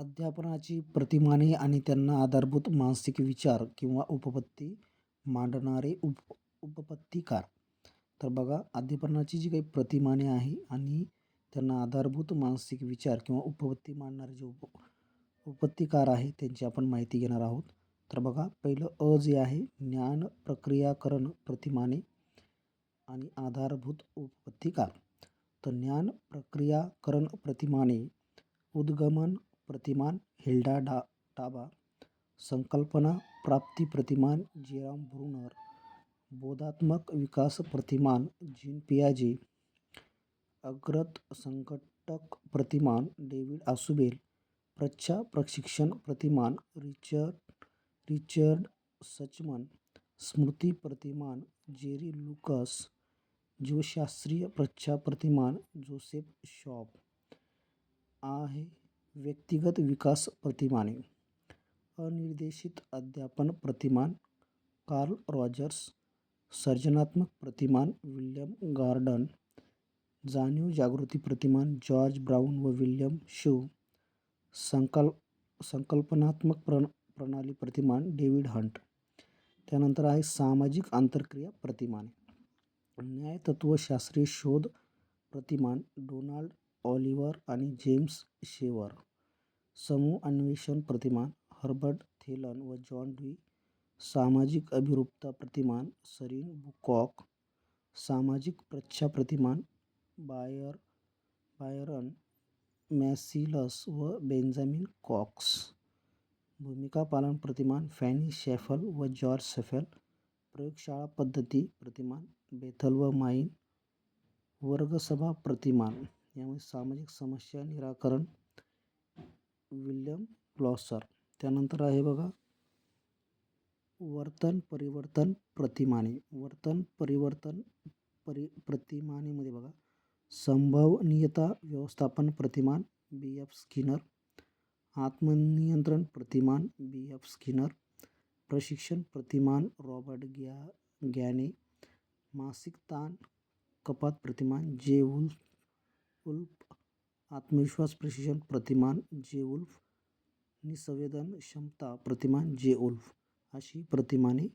अध्यापनाची प्रतिमाने आणि त्यांना आधारभूत मानसिक विचार किंवा उपपत्ती मांडणारे उप उपपत्तिकार. तर बघा अध्यापनाची जी काही प्रतिमाने आहे आणि त्यांना आधारभूत मानसिक विचार किंवा उपपत्ती मांडणारे जे उप उपपत्तीकार आहे त्यांची आपण माहिती घेणार आहोत. तर बघा पहिलं अ जे आहे ज्ञान प्रक्रियाकरण प्रतिमाने आणि आधारभूत उपपत्तीकार. तर ज्ञान प्रक्रियाकरण प्रतिमाने उद्गमन प्रतिमान, हिल्डा डा टाबा संकल्पना प्राप्ति प्रतिमान जेराम ब्रुनर, बोधात्मक विकास प्रतिमान, जीन पियाजे, अग्रत संकटक प्रतिमान, डेविड आसुबेल, प्रच्छा प्रशिक्षण प्रतिमान, रिचर्ड रिचर्ड सचमन, स्मृति प्रतिमान, जेरी लुकस, जीवशास्त्रीय प्रच्छा प्रतिमान, जोसेफ शॉप, आहे व्यक्तिगत विकास प्रतिमाने, अनिर्देशित अध्यापन प्रतिमान, कार्ल रॉजर्स सर्जनात्मक प्रतिमान, विल्यम गार्डन जाणीव जागृती प्रतिमान, जॉर्ज ब्राऊन व विल्यम शू, संकल, संकल्पनात्मक प्रण, प्रणाली प्रतिमान, डेव्हिड हंट. त्यानंतर आहे सामाजिक आंतरक्रिया प्रतिमाने. न्यायतत्वशास्त्रीय शोध प्रतिमान, डोनाल्ड ऑलिव्हर आणि जेम्स शेवर. समूह अन्वेषण प्रतिमान, हर्बर्ट थेलन व जॉन डी, सामाजिक अभिरूपता प्रतिमान, सरीन बुकॉक, सामाजिक प्रच्छा प्रतिमान, बायर, बायरन, मैसिलस व बेंजामिन कॉक्स, भूमिका पालन प्रतिमान, फॅनी शेफल व जॉर्ज सेफेल प्रयोगशाळा पद्धती प्रतिमान, बेथल व माईन, वर्गसभा प्रतिमान यामध्ये सामाजिक समस्या निराकरण विल्यम ब्लॉसर त्यानंतर आहे बघा, वर्तन परिवर्तन प्रतिमाने. वर्तन परिवर्तन परि, प्रतिमानेमध्ये बघा, संभवनीयता व्यवस्थापन प्रतिमान, बी. एफ़. स्किनर. आत्मनियंत्रण प्रतिमान, बी. एफ़. स्किनर. प्रशिक्षण प्रतिमान, रॉबर्ट ग्या, ग्याने. मासिक ताण कपात प्रतिमान, जे उल्फ उल्फ आत्मविश्वास प्रशिक्षण प्रतिमान जे उल्फ निसंवेदन क्षमता प्रतिमान जे उल्फ अशी प्रतिमाने